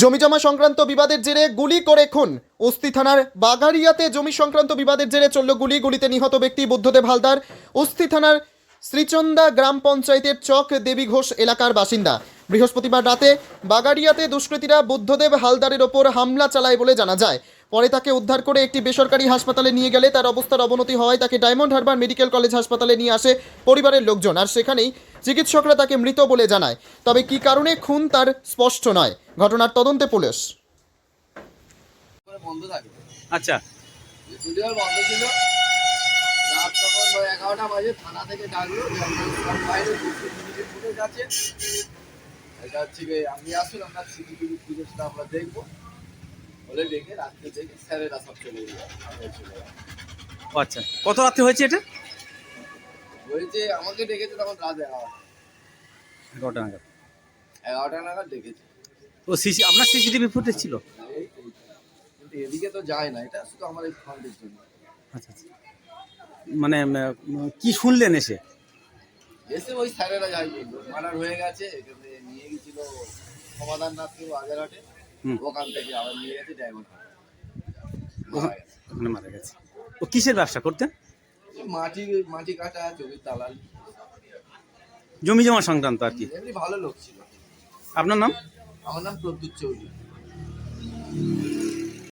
জমিজমা সংক্রান্ত বিবাদের জেরে গুলি করে খুন। উস্তি থানার বাগারিয়াতে জমি সংক্রান্ত বিবাদের জেরে চলল গুলি। গুলিতে নিহত ব্যক্তি বুদ্ধদেব হালদার। উস্তি থানার শ্রীচন্দা গ্রাম পঞ্চায়েতের চক দেবী ঘোষ এলাকার বাসিন্দা। বৃহস্পতিবার রাতে বাগারিয়াতে দুষ্কৃতীরা বুদ্ধদেব হালদারের ওপর হামলা চালায় বলে জানা যায়। পরে তাকে উদ্ধার করে একটি বেসরকারি হাসপাতালে নিয়ে গেলে তার অবস্থার অবনতি হওয়ায় তাকে ডায়মন্ড হারবার মেডিকেল কলেজ হাসপাতালে নিয়ে আসে পরিবারের লোকজন। আর সেখানেই চিকিৎসকরা তাকে মৃত বলে জানায়। তবে কী কারণে খুন তার স্পষ্ট নয়। ঘটনার তদন্তে পুলিশ। আচ্ছা। বন্ধ ছিল। রাত তখন এগারোটা বাজে থানা থেকে ডাকলো যে আপনার সব বাইরে ফুটেজ আছে এটা হচ্ছে গিয়ে আপনি আসুন আমরা সিসিটিভি ফুটেজটা আমরা দেখব। বলে ডেকে রাত্রে দেখে স্যারেরা সব চলে আচ্ছা। কত রাত্রে হয়েছে এটা? বলছে আমাকে ডেকেছে তখন রাত এগারোটা এগারোটা নাগাদ। এগারোটা নাগাদ ডেকেছে। ও সিসি আপনার সিসিটিভি ফুটেজ ছিল। কিন্তু এদিকে তো যায় না এটা শুধু আমার এই ফ্রন্টের জন্য। আচ্ছা আচ্ছা। মানে কি শুনলেন এসে? এসে ওই স্যারেরা যাই বলল মার্ডার হয়ে গেছে এখানে নিয়ে গেছিল সমাধান নাথকে বাজারহাটে হুম। ওখান থেকে আবার নিয়ে গেছে ড্রাইভার ওখানে মারা গেছে। ও কিসের ব্যবসা করতেন? মাটি মাটি কাটা জমির দালাল। জমি জমা সংক্রান্ত আর কি। এমনি ভালো লোক ছিল। আপনার নাম? আমার নাম প্রদ্যুৎ চৌধুরী।